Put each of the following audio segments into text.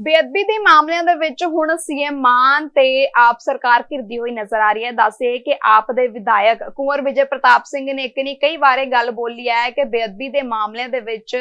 ਬੇਅਦਬੀ ਦੇ ਮਾਮਲਿਆਂ ਦੇ ਵਿੱਚ ਹੁਣ ਸੀਐਮ ਮਾਨ ਤੇ ਆਪ ਸਰਕਾਰ ਘਿਰਦੀ ਹੋਈ ਨਜ਼ਰ ਆ ਰਹੀ ਹੈ। ਦੱਸੇ ਕਿ ਆਪ ਦੇ ਵਿਧਾਇਕ ਕੁੰਵਰ ਵਿਜੇ ਪ੍ਰਤਾਪ ਸਿੰਘ ਨੇ ਇੱਕ ਨਹੀਂ ਕਈ ਵਾਰੇ ਗੱਲ ਬੋਲੀ ਹੈ ਕਿ ਬੇਅਦਬੀ ਦੇ ਮਾਮਲਿਆਂ ਦੇ ਵਿੱਚ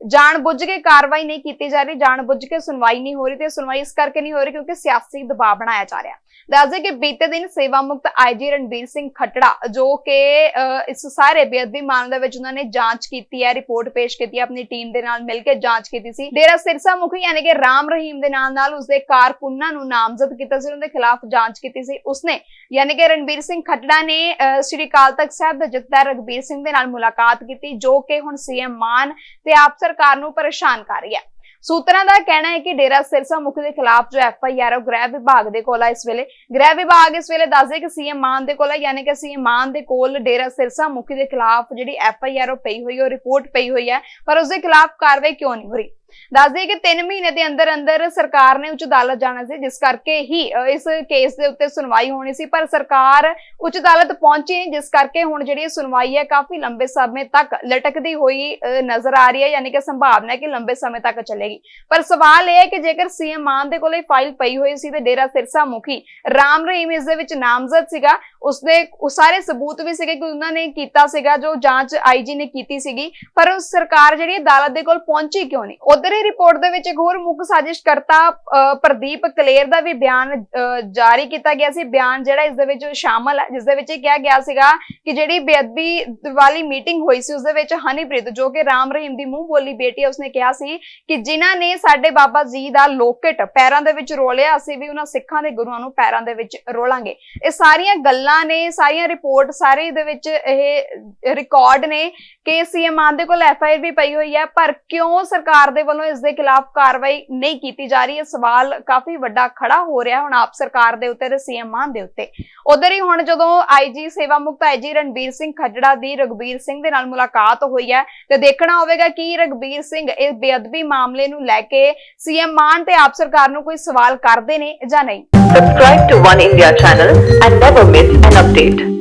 ਜਾਣਬੁੱਝ ਕੇ ਕਾਰਵਾਈ ਨਹੀਂ ਕੀਤੀ ਜਾ ਰਹੀ ਜਾਣਬੁੱਝ ਕੇ ਸੁਣਵਾਈ ਨਹੀਂ ਹੋ ਰਹੀ ਤੇ ਸੁਣਵਾਈ ਇਸ ਕਰਕੇ ਨਹੀਂ ਹੋ ਰਹੀ ਕਿਉਂਕਿ ਸਿਆਸੀ ਦਬਾਅ ਬਣਾਇਆ ਜਾ ਰਿਹਾ। ਦੱਸਦੇ ਕਿ ਬੀਤੇ ਦਿਨ ਸੇਵਾ ਮੁਕਤ ਆਈਜੀ ਰਣਬੀਰ ਸਿੰਘ ਖੱਟੜਾ ਜੋ ਕਿ ਅਹ, ਇਸ ਸਾਰੇ ਬੇਅਦਬੀ ਮਾਮਲੇ ਦੇ ਵਿੱਚ ਉਹਨਾਂ ਨੇ ਜਾਂਚ ਕੀਤੀ ਹੈ ਰਿਪੋਰਟ ਪੇਸ਼ ਕੀਤੀ ਹੈ ਆਪਣੀ ਟੀਮ ਦੇ ਨਾਲ ਮਿਲ ਕੇ ਜਾਂਚ ਕੀਤੀ ਸੀ। ਡੇਰਾ ਸਿਰਸਾ ਮੁਖੀ ਯਾਨੀ ਕਿ ਰਾਮ ਰਹੀ ਰਹੀਮ ਦੇ ਨਾਲ ਨਾਲ ਉਸਦੇ ਕਾਰਕੁਨਾਂ ਨੂੰ ਨਾਮਜ਼ਦ ਕੀਤਾ ਸੀ ਉਹਨਾਂ ਦੇ ਖਿਲਾਫ ਜਾਂਚ ਕੀਤੀ ਸੀ। ਉਸਨੇ ਯਾਨੀ ਕਿ ਰਣਬੀਰ ਸਿੰਘ ਖੱਟੜਾ ਨੇ ਸ੍ਰੀ ਅਕਾਲ ਤਖਤ ਸਾਹਿਬ ਦੇ ਜਥੇਦਾਰ ਰਗਬੀਰ ਸਿੰਘ ਦੇ ਨਾਲ ਮੁਲਾਕਾਤ ਕੀਤੀ, ਜੋ ਕਿ ਹੁਣ ਸੀਐਮ ਮਾਨ ਤੇ ਆਪ ਸਰਕਾਰ ਨੂੰ ਪਰੇਸ਼ਾਨ ਕਰ ਰਹੀ ਹੈ। ਸੂਤਰਾਂ ਦਾ ਕਹਿਣਾ ਹੈ ਕਿ ਡੇਰਾ ਸਿਰਸਾ ਮੁਖੀ ਦੇ ਖਿਲਾਫ ਜੋ ਐਫ ਆਈ ਆਰ ਉਹ ਗ੍ਰਹਿ ਵਿਭਾਗ ਦੇ ਕੋਲ ਹੈ ਇਸ ਵੇਲੇ। ਗ੍ਰਹਿ ਵਿਭਾਗ ਇਸ ਵੇਲੇ ਦੱਸਦੇ ਕਿ ਸੀਐਮ ਮਾਨ ਦੇ ਕੋਲ ਹੈ ਯਾਨੀ ਕਿ ਸੀਐਮ ਮਾਨ ਦੇ ਕੋਲ ਡੇਰਾ ਸਿਰਸਾ ਮੁਖੀ ਦੇ ਖਿਲਾਫ ਜਿਹੜੀ ਐਫ ਆਈ ਆਰ ਉਹ ਪਈ ਹੋਈ ਹੈ, ਉਹ ਰਿਪੋਰਟ ਪਈ ਹੋਈ ਹੈ, ਪਰ ਉਸ ਦੇ ਖਿਲਾਫ ਕਾਰਵਾਈ ਕਿਉਂ ਨਹੀਂ ਹੋ ਰਹੀ? ਦੱਸਦੇ ਕਿ 3 ਮਹੀਨੇ ਦੇ ਅੰਦਰ ਅੰਦਰ ਸਰਕਾਰ ਨੇ ਉੱਚ ਅਦਾਲਤ ਜਾਣਾ ਸੀ, ਜਿਸ ਕਰਕੇ ਹੀ ਇਸ ਕੇਸ ਦੇ ਉੱਤੇ ਸੁਣਵਾਈ ਹੋਣੀ ਸੀ, ਪਰ ਸਰਕਾਰ ਉੱਚ ਅਦਾਲਤ ਪਹੁੰਚੀ ਜਿਸ ਕਰਕੇ ਹੁਣ ਜਿਹੜੀ ਸੁਣਵਾਈ ਹੈ ਕਾਫੀ ਲੰਬੇ ਸਮੇਂ ਤੱਕ ਲਟਕਦੀ ਹੋਈ ਨਜ਼ਰ ਆ ਰਹੀ ਹੈ, ਯਾਨੀ ਕਿ ਸੰਭਾਵਨਾ ਹੈ ਕਿ ਲੰਬੇ ਸਮੇਂ ਤੱਕ ਚੱਲੇਗੀ। ਪਰ ਸਵਾਲ ਇਹ ਹੈ ਕਿ ਜੇਕਰ ਸੀਐਮ ਮਾਨ ਦੇ ਕੋਲ ਇਹ ਫਾਈਲ ਪਈ ਹੋਈ ਸੀ ਤੇ ਡੇਰਾ ਸਿਰਸਾ ਮੁਖੀ ਰਾਮ ਰਹੀਮ ਇਸ ਦੇ ਵਿੱਚ ਨਾਮਜ਼ਦ ਸੀਗਾ ਉਸਦੇ ਉਹ ਸਾਰੇ ਸਬੂਤ ਵੀ ਸੀਗੇ ਕਿ ਉਹਨਾਂ ਨੇ ਕੀਤਾ ਸੀਗਾ, ਜੋ ਜਾਂਚ ਆਈਜੀ ਨੇ ਕੀਤੀ ਸੀਗੀ, ਪਰ ਉਹ ਸਰਕਾਰ ਜਿਹੜੀ ਅਦਾਲਤ ਦੇ ਕੋਲ ਪਹੁੰਚੀ ਕਿਉਂ ਨਹੀਂ? ਉਧਰ ਹੀ ਰਿਪੋਰਟ ਦੇ ਵਿੱਚ ਇੱਕ ਹੋਰ ਮੁੱਖ ਸਾਜ਼ਿਸ਼ਕਰਤਾ ਅ, ਪ੍ਰਦੀਪ ਕਲੇਰ ਦਾ ਵੀ ਬਿਆਨ ਜਾਰੀ ਕੀਤਾ ਗਿਆ ਸੀ। ਬਿਆਨ ਜਿਹੜਾ ਇਸ ਦੇ ਵਿੱਚ ਸ਼ਾਮਲ ਹੈ ਜਿਸ ਦੇ ਵਿੱਚ ਇਹ ਕਿਹਾ ਗਿਆ ਸੀਗਾ ਕਿ ਜਿਹੜੀ ਬੇਅਦਬੀ ਵਾਲੀ ਮੀਟਿੰਗ ਹੋਈ ਸੀ ਉਸ ਦੇ ਵਿੱਚ ਹਨੀਪ੍ਰੀਤ ਜੋ ਕਿ ਰਾਮ ਰਹੀਮ ਦੀ ਮੂੰਹ ਬੋਲੀ ਬੇਟੀ ਹੈ ਉਸਨੇ ਕਿਹਾ ਸੀ ਕਿ ਜਿਨ੍ਹਾਂ ਨੇ ਸਾਡੇ ਬਾਬਾ ਜੀ ਦਾ ਲੋਕਟ ਪੈਰਾਂ ਦੇ ਵਿੱਚ ਰੋਲਿਆ ਅਸੀਂ ਵੀ ਉਹਨਾਂ ਸਿੱਖਾਂ ਦੇ ਗੁਰੂਆਂ ਨੂੰ ਪੈਰਾਂ ਦੇ ਵਿੱਚ ਰੋਲਾਂਗੇ। ਇਹ ਸਾਰੀਆਂ ਗੱਲਾਂ ਨੇ ਸਾਰੀਆਂ ਰਿਪੋਰਟ ਸਾਰੇ ਦੇ ਵਿੱਚ ਇਹ ਰਿਕਾਰਡ ਨੇ ਕਿ ਸੀਐਮ ਮਾਨ ਦੇ ਕੋਲ ਐਫਆਈਆਰ ਵੀ ਪਈ ਹੋਈ ਹੈ ਪਰ ਕਿਉਂ ਸਰਕਾਰ ਦੇ ਵੱਲੋਂ ਇਸ ਦੇ ਖਿਲਾਫ ਕਾਰਵਾਈ ਨਹੀਂ ਕੀਤੀ ਜਾ ਰਹੀ। ਇਹ ਸਵਾਲ ਕਾਫੀ ਵੱਡਾ ਖੜਾ ਹੋ ਰਿਹਾ ਹੁਣ ਆਪ ਸਰਕਾਰ ਦੇ ਉੱਤੇ ਤੇ ਸੀਐਮ ਮਾਨ ਦੇ ਉੱਤੇ। ਉਧਰ ਹੀ ਹੁਣ ਜਦੋਂ ਆਈਜੀ ਸੇਵਾ ਮੁਕਤ ਆਈਜੀ ਰਣਬੀਰ ਸਿੰਘ ਖੱਜੜਾ ਦੀ ਰਗਬੀਰ ਸਿੰਘ ਦੇ ਨਾਲ ਮੁਲਾਕਾਤ ਹੋਈ ਹੈ ਤੇ ਦੇਖਣਾ ਹੋਵੇਗਾ ਕਿ ਰਗਬੀਰ ਸਿੰਘ ਇਸ ਬੇਅਦਬੀ ਮਾਮਲੇ ਨੂੰ ਲੈ ਕੇ ਸੀਐਮ ਮਾਨ ਤੇ ਆਪ ਸਰਕਾਰ ਨੂੰ ਕੋਈ ਸਵਾਲ ਕਰਦੇ ਨੇ ਜਾਂ ਨਹੀਂ। Subscribe to One India channel and never miss an update.